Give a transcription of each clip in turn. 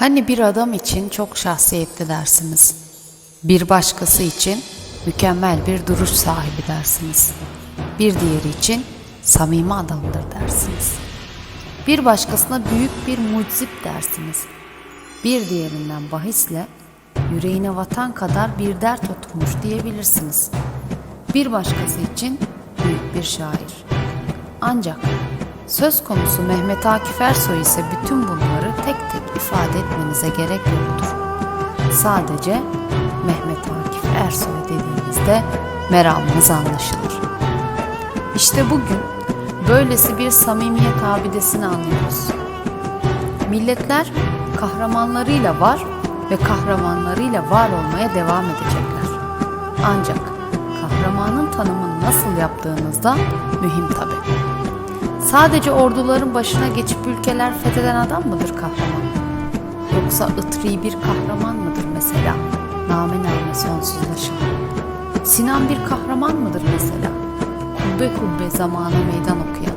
Hani bir adam için çok şahsiyetli dersiniz. Bir başkası için mükemmel bir duruş sahibi dersiniz. Bir diğeri için samimi adamdır dersiniz. Bir başkasına büyük bir mucizip dersiniz. Bir diğerinden bahisle yüreğine vatan kadar bir dert oturmuş diyebilirsiniz. Bir başkası için büyük bir şair. Ancak söz konusu Mehmet Akif Ersoy ise bütün bunları tek tek ifade etmenize gerek yoktur. Sadece Mehmet Akif Ersoy dediğinizde meramınız anlaşılır. İşte bugün böylesi bir samimiyet abidesini anlıyoruz. Milletler kahramanlarıyla var ve kahramanlarıyla var olmaya devam edecekler. Ancak kahramanın tanımını nasıl yaptığınızda mühim tabi. Sadece orduların başına geçip ülkeler fetheden adam mıdır kahraman? Yoksa ıtri bir kahraman mıdır mesela? Name name sonsuzlaşan. Sinan bir kahraman mıdır mesela? Kubbe kubbe zamana meydan okuyan.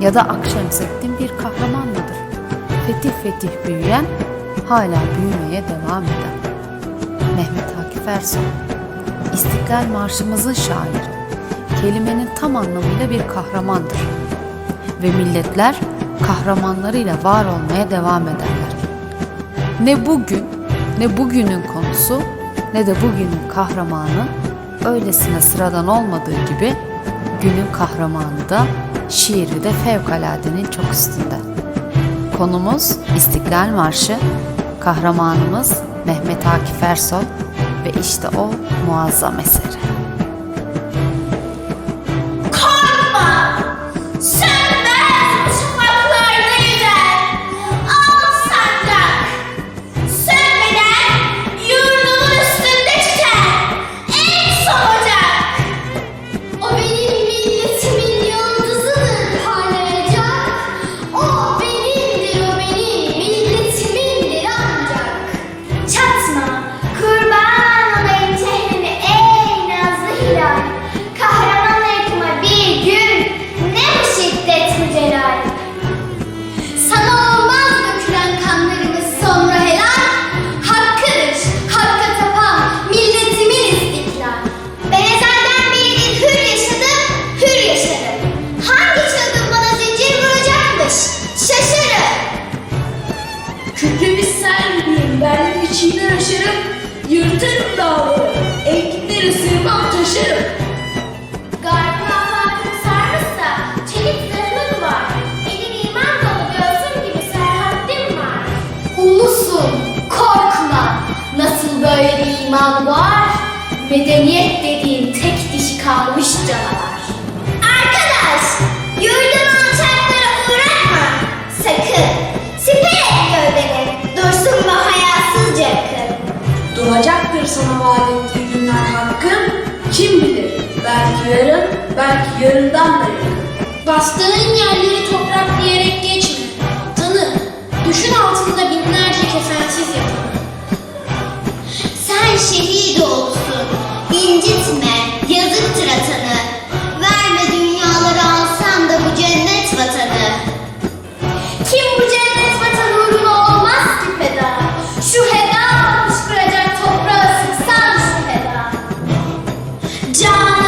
Ya da Akşemseddin bir kahraman mıdır? Fetih fetih büyüyen, hala büyümeye devam eden. Mehmet Akif Ersoy, İstiklal Marşımızın şairi, kelimenin tam anlamıyla bir kahramandır. Ve milletler kahramanlarıyla var olmaya devam ederler. Ne bugün, ne bugünün konusu, ne de bugünün kahramanı öylesine sıradan olmadığı gibi günün kahramanı da şiiri de fevkaladenin çok üstünde. Konumuz İstiklal Marşı, kahramanımız Mehmet Akif Ersoy ve işte o muazzam eseri. İman var? Medeniyet dediğin tek dişi kalmış canavar. Arkadaş, yurdun alçaklara uğratma. Sakın, siper et gövdeni. Dursun bu hayasızca akın. Doğacaktır sana vaat ettiği günler hakkın, kim bilir, belki yarın, belki yarından da yarın. Bastığın yerleri toprak diyerek geçme. Tanı, düşün altında binlerce kefensiz yatanı değil. İncitme, yazıktır atanı. Verme dünyaları alsan da bu cennet vatanı. Kim bu cennet vatanı uğruna olmaz ki feda? Şu heda fışkıracak toprağı sıksan şu heda. Canan